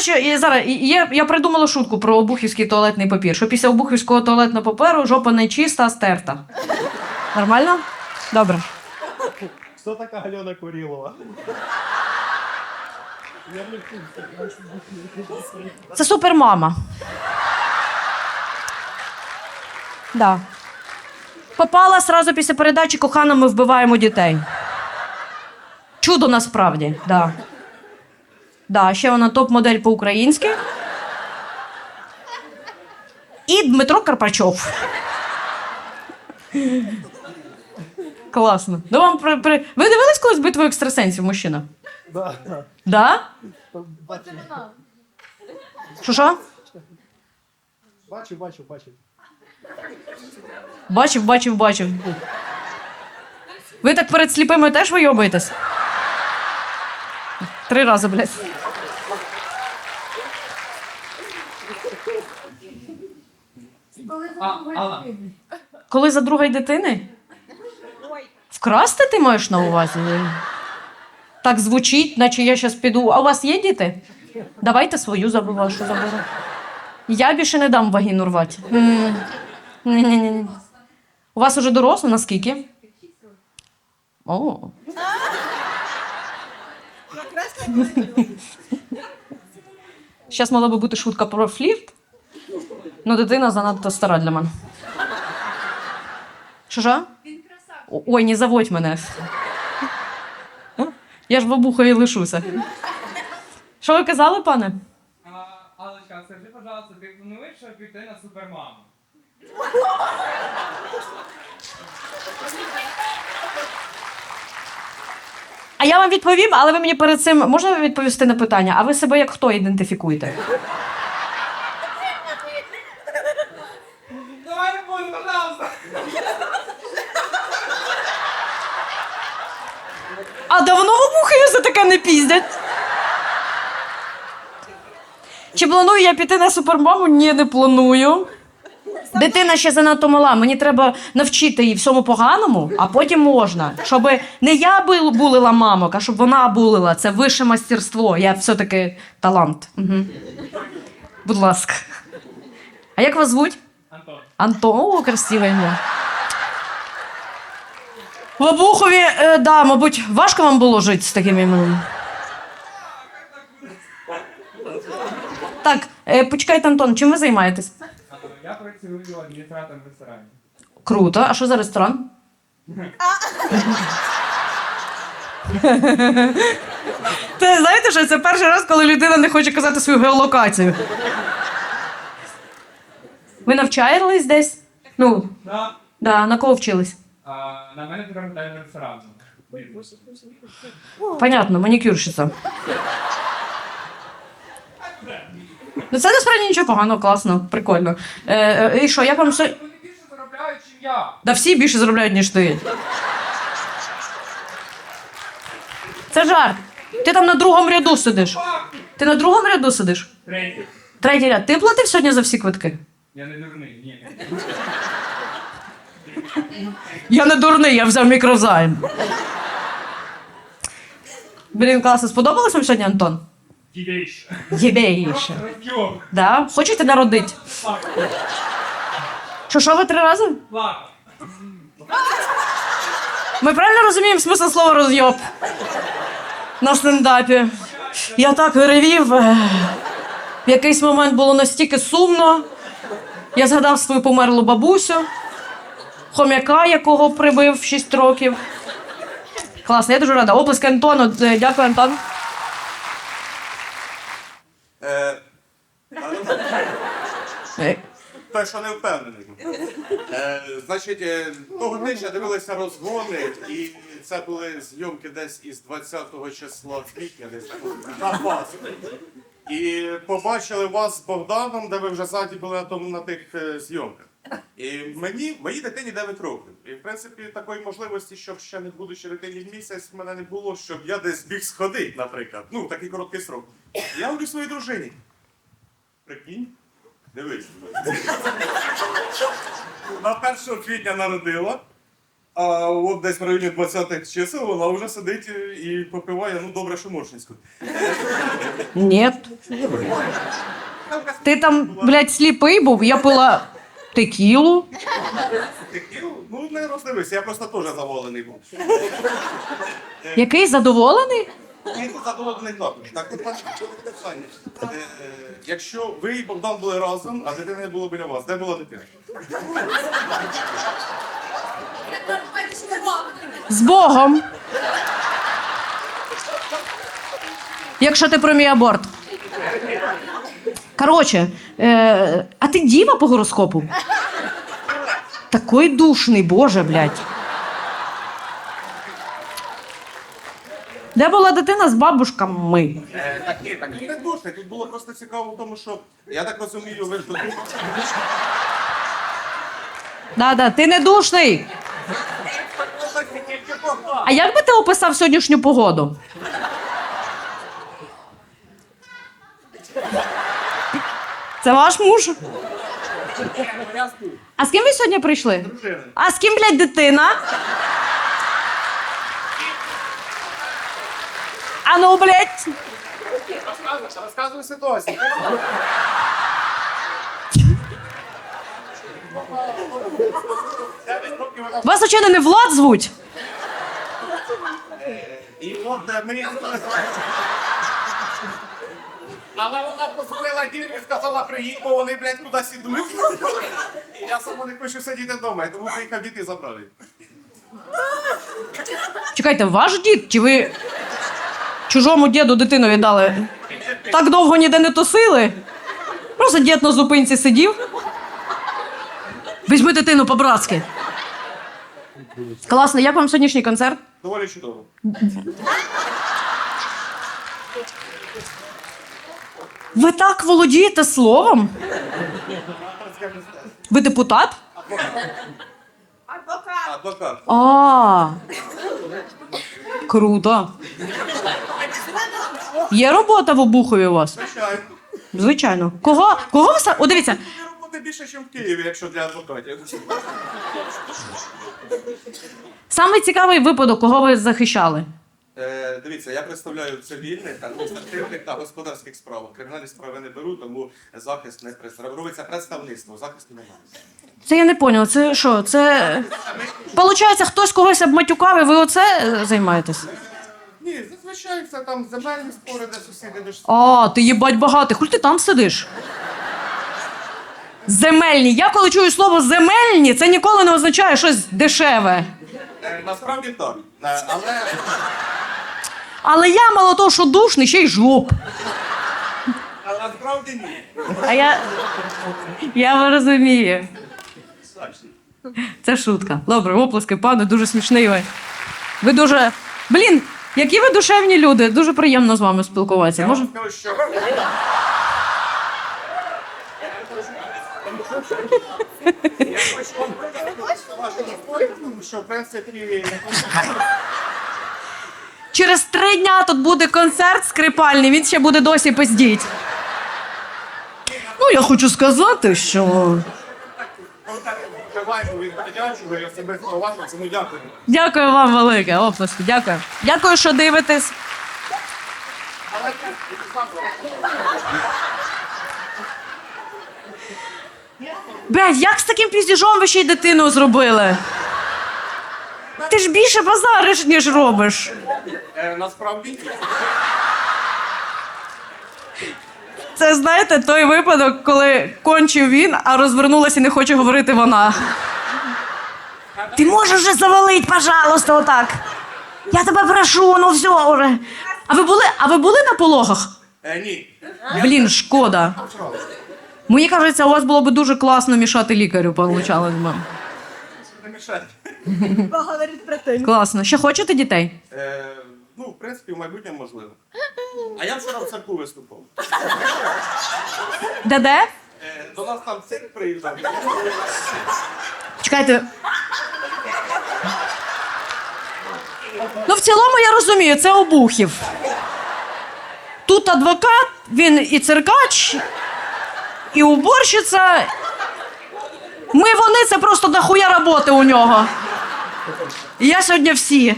Коротше, я, зараз, я, я придумала шутку про обухівський туалетний папір, що після обухівського туалетного паперу жопа не чиста, а стерта. Нормально? Добре. Хто така Альона Курілова? Це супермама. Да. Попала сразу після передачі кохана, ми вбиваємо дітей. Чудо насправді, да. Да, ще вона топ-модель по-українськи. І Дмитро Карпачов. Класно. Ну, вам при, при... Ви дивились колись битву екстрасенсів, мужчина? Да, да. Що що? бачив, бачив, бачив. Бачив, бачив, бачив. Ви так перед сліпими теж вийобуєтесь? Три рази, блядь. Коли за другої дитини? Вкрасти ти маєш на увазі? Так звучить, наче я зараз піду. А у вас є діти? Давайте свою забу- вашу заберу. Я більше не дам вагіну рвати. Ні-ні-ні. У вас уже доросло, наскільки? О. Зараз мала би бути шутка про флірт. Ну, дитина занадто стара для мене. Що ж? Ой, не заводь мене. Я ж в обухові лишуся. Що ви казали, пане? а, Аллочка, скажи, пожалуйста, ти плануєш піти на супермаму? А я вам відповім, але ви мені перед цим можна відповісти на питання? А ви себе як хто ідентифікуєте? Давай не буду, пожалуйста! А давно в обухові за таке не піздять? Чи планую я піти на супермаму? Ні, не планую. Дитина ще занадто мала. Мені треба навчити її всьому поганому, а потім можна. Щоб не я булила мамок, а щоб вона булила. Це вище мастерство. Я все-таки талант. Угу. Будь ласка. А як вас звуть? Антон. Антон, о, красиве ім'я. В Обухові, е, да, мабуть, важко вам було жити з таким іменем. Так, е, почекайте, Антон, чим ви займаєтесь? Я працюю адміністратором в ресторані. Круто. А що за ресторан? Ти знаєте, що це перший раз, коли людина не хоче казати свою геолокацію. Ви навчаєтесь десь? Ну, Да. да, на кого вчились? На мене тепер готель. Понятно, манікюрщиця. Ну це насправді нічого поганого, класно, прикольно. Е, е, і що, як вам все. Вони більше заробляють, ніж я. Да всі більше заробляють, ніж ти. Це жарт. Ти там на другому ряду сидиш. Ти на другому ряду сидиш? Третій. Третій ряд. Ти платив сьогодні за всі квитки? Я не дурний, ні. Я не дурний, я взяв мікрозайм. Блін, класно, сподобалось вам сьогодні, Антон? Дідейше. Єбейше. Да? Хочете народити? Що, що ви три рази? Ми правильно розуміємо смисл слова розйоб на стендапі. Я так ревів. е, В якийсь момент було настільки сумно. Я згадав свою померлу бабусю, хом'яка, якого прибив в 6 років. Класно, я дуже рада. Оплески Антону. Е, Дякую, Антон. Е, Е, той, що не впевнений. Е, значить, е, того тижня дивилися розгони, і це були зйомки десь із 20-го числа квітня, десь так, на Пасху. І побачили вас з Богданом, де ви вже ззаді були на, тому, на тих е, зйомках. І мені, моїй дитині 9 років. І в принципі такої можливості, щоб ще не будучи дитині в місяць, в мене не було, щоб я десь біг сходити, наприклад. Ну, такий короткий срок. Я говорю своїй дружині. Прикинь, дивись. На 1 квітня народила, А от десь в районі 20-х чисел вона вже сидить і попиває, ну добре, що моршинську. Ні. Ти там, блядь, сліпий був, я пила текілу. Ну, не роздивися, я просто теж заволений був. Який задоволений? Ні, задоволений також. Так, питання. Е, е, Якщо ви і Богдан були разом, а дитина не було біля вас, де була дитина? З Богом. Якщо ти про мій аборт. Коротше, е, а ти діва по гороскопу? Такий душний, боже, блядь. Де була дитина з бабушками? Е, Так, ні, так не душно. Тут було просто цікаво в тому, що я так розумію, ви ж до Да-да, ти не душний. А як би ти описав сьогоднішню погоду? Це ваш муж? А з ким ви сьогодні прийшли? А з ким, блядь, дитина? А ну, блядь. Розказуй, ситуацію. Вас, очевидно, не Влад звуть? І от е, мені. Але вона позвонила дім і сказала, приїдь, бо вони, блядь, кудись ідуть. І я сама не хочу сидіти вдома, і тому приїхав діти забрали. Чекайте, ваш дід? Чи ви чужому діду дитину віддали? Так довго ніде не тусили? Просто дід на зупинці сидів. Візьми дитину по-братськи. Класно, як вам сьогоднішній концерт? Доволі чудово. Ви так володієте словом? Ви депутат? Адвокат. А. Круто. Є робота в Обухові у вас? Звичайно. Звичайно. Кого? Кого ви са- О, дивіться, Є роботи більше, ніж в Києві, якщо для адвокатів. Самий цікавий випадок, кого ви захищали? Е, дивіться, я представляю цивільних, адміністративних та господарських справах. Кримінальні справи не беру, тому захист не представляю. Робиться представництво, захисту немає. Це я не поняла. Це що? Це. Получається, хтось когось обматюкав, і ви оце е, займаєтесь? Ні, зазвичай це там земельні спори, де сусіди, де А, ти їбать багатий. Хуль ти там сидиш? Земельні. Я коли чую слово земельні, це ніколи не означає щось дешеве. Е, Насправді так. Е, Але Але я мало того, що душний, ще й жлоб. а насправді ні. А я. Я розумію. Це шутка. Добре, оплески, пане, дуже смішний ви. Ви дуже. Блін, які ви душевні люди. Дуже приємно з вами спілкуватися. Я Може... вам Я хочу історію, що в принципі Через три дня тут буде концерт скрипальний, він ще буде досі пиздіть. Ну, я хочу сказати, що. Дякую. Вам велике, оплески, дякую. Дякую, що дивитесь. Блядь, як з таким піздіжом ви ще й дитину зробили? Ти ж більше базариш, ніж робиш. е, насправді ні. Це знаєте той випадок, коли кончив він, а розвернулася і не хоче говорити вона. Ти можеш вже завалить, пожалуйста, отак. Я тебе прошу, ну все уже. А ви були, а ви були на пологах? Е, ні. Блін, шкода. Мені кажеться, у вас було б дуже класно мішати лікарю, получалось би. Не мішай. Класно. Ще хочете дітей? Е, ну, в принципі, в майбутньому можливо. А я вчора в церкву виступав. Де-де? Е, до нас там цирк приїжджав. Чекайте. Ну, в цілому я розумію, це обухів. Тут адвокат, він і циркач, і уборщиця. Ми вони це просто дохуя роботи у нього. Я сьогодні всі.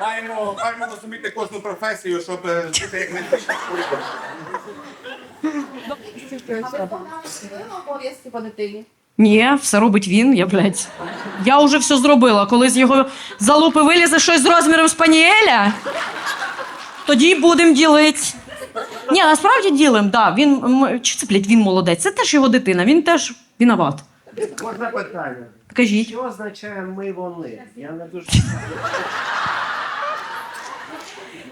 Маємо, маємо розуміти кожну професію, щоб е, жити як найбільше. обов'язки по дитині. Ні, все робить він, я, блядь. Я вже все зробила. Коли з його залупи вилізе щось з розміром спаніеля, тоді будемо ділити. Ні, насправді ділимо, да. Він, м, чи це, блядь, він молодець? Це теж його дитина, він теж виноват. Можна питання. Кажіть. Що означає ми вони? Я не дуже.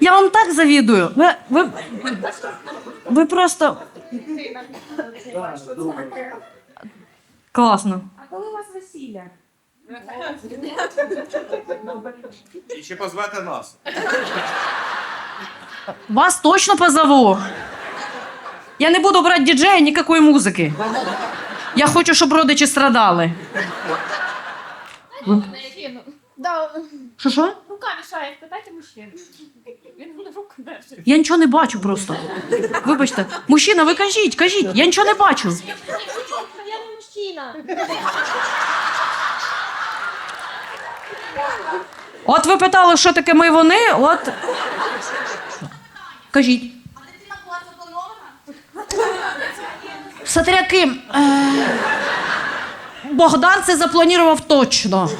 Я вам так завідую. Ви, ви, ви просто. Класно. А коли у вас весілля? І чи позвете нас? Вас точно позову. Я не буду брати діджея ніякої музики. Я хочу, щоб родичі страдали. Що що? рука мішає, спитайте мужчину. Він буде руку держить. Я нічого не бачу просто. Вибачте. Мужчина, ви кажіть, кажіть, я нічого не бачу. Я не мужчина. От ви питали, що таке ми вони, от. Кажіть. А дитина була запланована? Смотря ким. Е, Богдан це запланував точно.